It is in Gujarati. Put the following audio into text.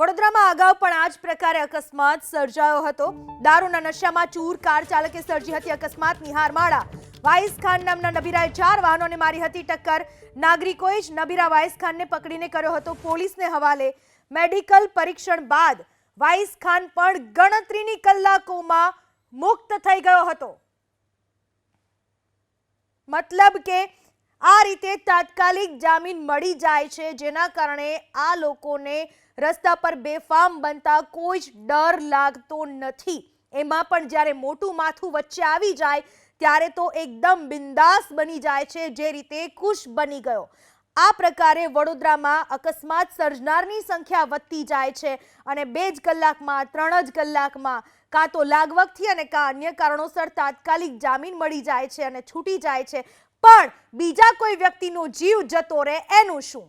વડોદરામાં અગાઉ પણ આ જ પ્રકારે અકસ્માત સર્જાયો હતો. દારૂના નશામાં ચૂર કાર ચાલકે સર્જી હતી. અકસ્માતની હારમાળા વાઇસ ખાન નામના નબીરાએ ચાર વાહનોને મારી હતી. ટક્કર નાગરિકોએ જ નબીરા વાઇસ ખાનને પકડીને કર્યો હતો. પોલીસને હવાલે મેડિકલ પરીક્ષણ બાદ વાઇસ ખાન પણ ગણતરીની કલાકોમાં મુક્ત થઈ ગયો હતો. મતલબ કે આ રીતે તાત્કાલિક જામીન મળી જાય છે, જેના કારણે આ લોકોને રસ્તા પર બેફામ બનતા કોઈ જ ડર લાગતો નથી. એમાં પણ જ્યારે મોટું માથું વચ્ચે આવી જાય, ત્યારે તો એકદમ બિંદાસ બની જાય છે, જે રીતે ખુશ બની ગયો. આ પ્રકારે વડોદરામાં અકસ્માત સર્જનારની સંખ્યા વધતી જાય છે અને બે જ કલાકમાં, ત્રણ જ કલાકમાં, કાં તો લાગવગથી અને કાં અન્ય કારણોસર તાત્કાલિક જામીન મળી જાય છે અને છૂટી જાય છે. પણ બીજા કોઈ વ્યક્તિનો જીવ જતો રહે એનું શું?